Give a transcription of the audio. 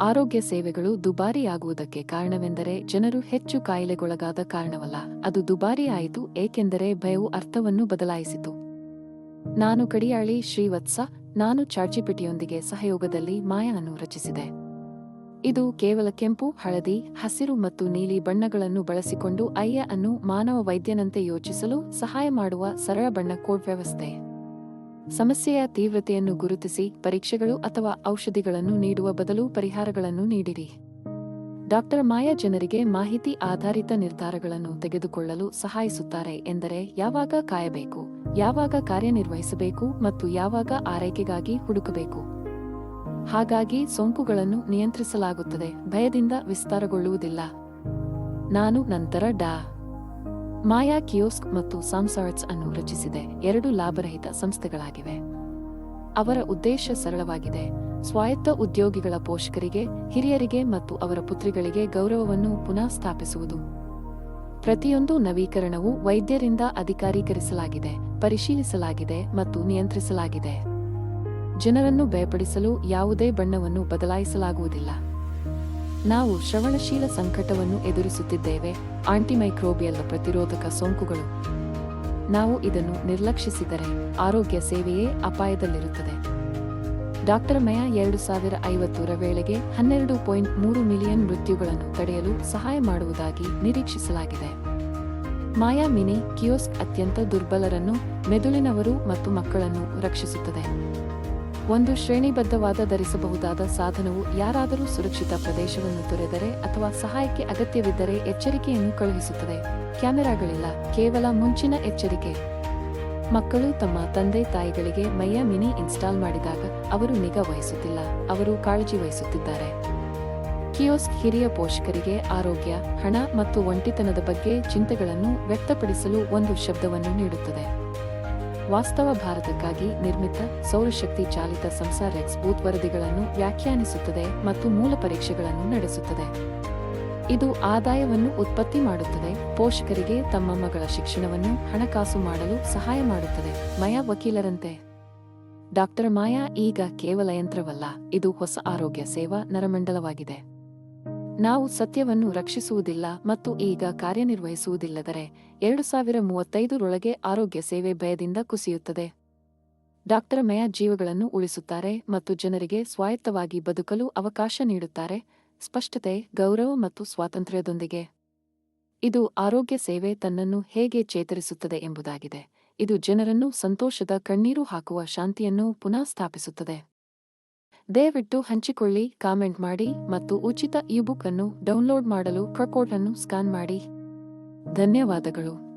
ಆರೋಗ್ಯ ಸೇವೆಗಳು ದುಬಾರಿಯಾಗುವುದಕ್ಕೆ ಕಾರಣವೆಂದರೆ ಜನರು ಹೆಚ್ಚು ಕಾಯಿಲೆಗೊಳಗಾದ ಕಾರಣವಲ್ಲ. ಅದು ದುಬಾರಿಯಾಯಿತು ಏಕೆಂದರೆ ಭಯವು ಅರ್ಥವನ್ನು ಬದಲಾಯಿಸಿತು. ನಾನು ಕಡಿಯಾಳಿ ಶ್ರೀವತ್ಸ, ನಾನು ಚಾರ್ಜಿಪಿಟಿಯೊಂದಿಗೆ ಸಹಯೋಗದಲ್ಲಿ ಮಾಯಾವನ್ನು ರಚಿಸಿದೆ. ಇದು ಕೇವಲ ಕೆಂಪು, ಹಳದಿ, ಹಸಿರು ಮತ್ತು ನೀಲಿ ಬಣ್ಣಗಳನ್ನು ಬಳಸಿಕೊಂಡು ಅಯ್ಯ ಅನ್ನು ಮಾನವ ವೈದ್ಯನಂತೆ ಯೋಚಿಸಲು ಸಹಾಯ ಮಾಡುವ ಸರಳ ಬಣ್ಣ ಕೋಡ್ ವ್ಯವಸ್ಥೆ. ಸಮಸ್ಯೆಯ ತೀವ್ರತೆಯನ್ನು ಗುರುತಿಸಿ ಪರೀಕ್ಷೆಗಳು ಅಥವಾ ಔಷಧಿಗಳನ್ನು ನೀಡುವ ಬದಲು ಪರಿಹಾರಗಳನ್ನು ನೀಡಿರಿ. ಡಾಕ್ಟರ್ ಮಾಯಾ ಜನರಿಗೆ ಮಾಹಿತಿ ಆಧಾರಿತ ನಿರ್ಧಾರಗಳನ್ನು ತೆಗೆದುಕೊಳ್ಳಲು ಸಹಾಯಿಸುತ್ತಾರೆ ಎಂದರೆ ಯಾವಾಗ ಕಾಯಬೇಕು, ಯಾವಾಗ ಕಾರ್ಯನಿರ್ವಹಿಸಬೇಕು ಮತ್ತು ಯಾವಾಗ ಆರೈಕೆಗಾಗಿ ಹುಡುಕಬೇಕು. ಹಾಗಾಗಿ ಸೋಂಕುಗಳನ್ನು ನಿಯಂತ್ರಿಸಲಾಗುತ್ತದೆ, ಭಯದಿಂದ ವಿಸ್ತಾರಗೊಳ್ಳುವುದಿಲ್ಲ. ನಾನು ನಂತರ ಡಾ. ಮಾಯಾ ಕಿಯೋಸ್ಕ್ ಮತ್ತು ಸಾಮ್ಸಾರ್ಟ್ಸ್ ಅನ್ನು ರಚಿಸಿದೆ. ಎರಡು ಲಾಭರಹಿತ ಸಂಸ್ಥೆಗಳಾಗಿವೆ. ಅವರ ಉದ್ದೇಶ ಸರಳವಾಗಿದೆ. ಸ್ವಾಯತ್ತ ಉದ್ಯೋಗಿಗಳ ಪೋಷಕರಿಗೆ, ಹಿರಿಯರಿಗೆ ಮತ್ತು ಅವರ ಪುತ್ರಿಗಳಿಗೆ ಗೌರವವನ್ನು ಪುನಃ ಸ್ಥಾಪಿಸುವುದು. ಪ್ರತಿಯೊಂದು ನವೀಕರಣವು ವೈದ್ಯರಿಂದ ಅಧಿಕಾರೀಕರಿಸಲಾಗಿದೆ, ಪರಿಶೀಲಿಸಲಾಗಿದೆ ಮತ್ತು ನಿಯಂತ್ರಿಸಲಾಗಿದೆ. ಜನರನ್ನು ಭಯಪಡಿಸಲು ಯಾವುದೇ ಬಣ್ಣವನ್ನು ಬದಲಾಯಿಸಲಾಗುವುದಿಲ್ಲ. ನಾವು ಶ್ರವಣಶೀಲ ಸಂಕಟವನ್ನು ಎದುರಿಸುತ್ತಿದ್ದೇವೆ ಆಂಟಿಮೈಕ್ರೋಬಿಯಲ್ ಪ್ರತಿರೋಧಕ ಸೋಂಕುಗಳು. ನಾವು ಇದನ್ನು ನಿರ್ಲಕ್ಷಿಸಿದರೆ ಆರೋಗ್ಯ ಸೇವೆಯೇ ಅಪಾಯದಲ್ಲಿರುತ್ತದೆ. ಡಾಕ್ಟರ್ ಮಯಾ ಎರಡು ಸಾವಿರ ಐವತ್ತರ ವೇಳೆಗೆ ಹನ್ನೆರಡು ಪಾಯಿಂಟ್ ಮೂರು ಮಿಲಿಯನ್ ಮೃತ್ಯುಗಳನ್ನು ತಡೆಯಲು ಸಹಾಯ ಮಾಡುವುದಾಗಿ ನಿರೀಕ್ಷಿಸಲಾಗಿದೆ. ಮಾಯಾ ಮಿನಿ ಕಿಯೋಸ್ಕ್ ಅತ್ಯಂತ ದುರ್ಬಲರನ್ನು, ಮೆದುಳಿನವರು ಮತ್ತು ಮಕ್ಕಳನ್ನು ರಕ್ಷಿಸುತ್ತದೆ. ಒಂದು ಶ್ರೇಣಿಬದ್ಧವಾದ ಧರಿಸಬಹುದಾದ ಸಾಧನವು ಯಾರಾದರೂ ಸುರಕ್ಷಿತ ಪ್ರದೇಶವನ್ನು ತೊರೆದರೆ ಅಥವಾ ಸಹಾಯಕ್ಕೆ ಅಗತ್ಯವಿದ್ದರೆ ಎಚ್ಚರಿಕೆಯನ್ನು ಕಳುಹಿಸುತ್ತದೆ. ಕ್ಯಾಮೆರಾಗಳಿಲ್ಲ, ಕೇವಲ ಮುಂಚಿನ ಎಚ್ಚರಿಕೆ. ಮಕ್ಕಳು ತಮ್ಮ ತಂದೆ ತಾಯಿಗಳಿಗೆ ಮೈಯ ಮಿನಿ ಇನ್ಸ್ಟಾಲ್ ಮಾಡಿದಾಗ ಅವರು ನಿಗಾ ವಹಿಸುತ್ತಿಲ್ಲ, ಅವರು ಕಾಳಜಿ ವಹಿಸುತ್ತಿದ್ದಾರೆ. ಕಿಯೋಸ್ಕ್ ಹಿರಿಯ ಪೋಷಕರಿಗೆ ಆರೋಗ್ಯ, ಹಣ ಮತ್ತು ಒಂಟಿತನದ ಬಗ್ಗೆ ಚಿಂತೆಗಳನ್ನು ವ್ಯಕ್ತಪಡಿಸಲು ಒಂದು ಶಬ್ದವನ್ನು ನೀಡುತ್ತದೆ. ವಾಸ್ತವ ಭಾರತಕ್ಕಾಗಿ ನಿರ್ಮಿತ ಸೌರಶಕ್ತಿ ಚಾಲಿತ ಸಂಸಾರ ಎಕ್ಸ್ ಬೂತ್ ವರದಿಗಳನ್ನು ವ್ಯಾಖ್ಯಾನಿಸುತ್ತದೆ ಮತ್ತು ಮೂಲ ಪರೀಕ್ಷೆಗಳನ್ನು ನಡೆಸುತ್ತದೆ. ಇದು ಆದಾಯವನ್ನು ಉತ್ಪತ್ತಿ ಮಾಡುತ್ತದೆ, ಪೋಷಕರಿಗೆ ತಮ್ಮ ಮಗಳ ಶಿಕ್ಷಣವನ್ನು ಹಣಕಾಸು ಮಾಡಲು ಸಹಾಯ ಮಾಡುತ್ತದೆ. ಮಯಾ ವಕೀಲರಂತೆ. ಡಾಕ್ಟರ್ ಮಾಯಾ ಈಗ ಕೇವಲ ಯಂತ್ರವಲ್ಲ, ಇದು ಹೊಸ ಆರೋಗ್ಯ ಸೇವಾ ನರಮಂಡಲವಾಗಿದೆ. ನಾವು ಸತ್ಯವನ್ನು ರಕ್ಷಿಸುವುದಿಲ್ಲ ಮತ್ತು ಈಗ ಕಾರ್ಯನಿರ್ವಹಿಸುವುದಿಲ್ಲದರೆ ಎರಡು ಸಾವಿರ ಮೂವತ್ತೈದರೊಳಗೆ ಆರೋಗ್ಯ ಸೇವೆ ಭಯದಿಂದ ಕುಸಿಯುತ್ತದೆ. ಡಾಕ್ಟರ್ ಮಯ ಜೀವಗಳನ್ನು ಉಳಿಸುತ್ತಾರೆ ಮತ್ತು ಜನರಿಗೆ ಸ್ವಾಯತ್ತವಾಗಿ ಬದುಕಲು ಅವಕಾಶ ನೀಡುತ್ತಾರೆ. ಸ್ಪಷ್ಟತೆ, ಗೌರವ ಮತ್ತು ಸ್ವಾತಂತ್ರ್ಯದೊಂದಿಗೆ. ಇದು ಆರೋಗ್ಯ ಸೇವೆ ತನ್ನನ್ನು ಹೇಗೆ ಚೇತರಿಸುತ್ತದೆ ಎಂಬುದಾಗಿದೆ. ಇದು ಜನರನ್ನು ಸಂತೋಷದ ಕಣ್ಣೀರು ಹಾಕುವ ಶಾಂತಿಯನ್ನು ಪುನಃ ಸ್ಥಾಪಿಸುತ್ತದೆ ದಯವಿಟ್ಟು ಹಂಚಿಕೊಳ್ಳಿ, ಕಾಮೆಂಟ್ ಮಾಡಿ ಮತ್ತು ಉಚಿತ ಇಬುಕ್ ಅನ್ನು ಡೌನ್ಲೋಡ್ ಮಾಡಲು ಕೋಡ್ ಅನ್ನು ಸ್ಕ್ಯಾನ್ ಮಾಡಿ. ಧನ್ಯವಾದಗಳು.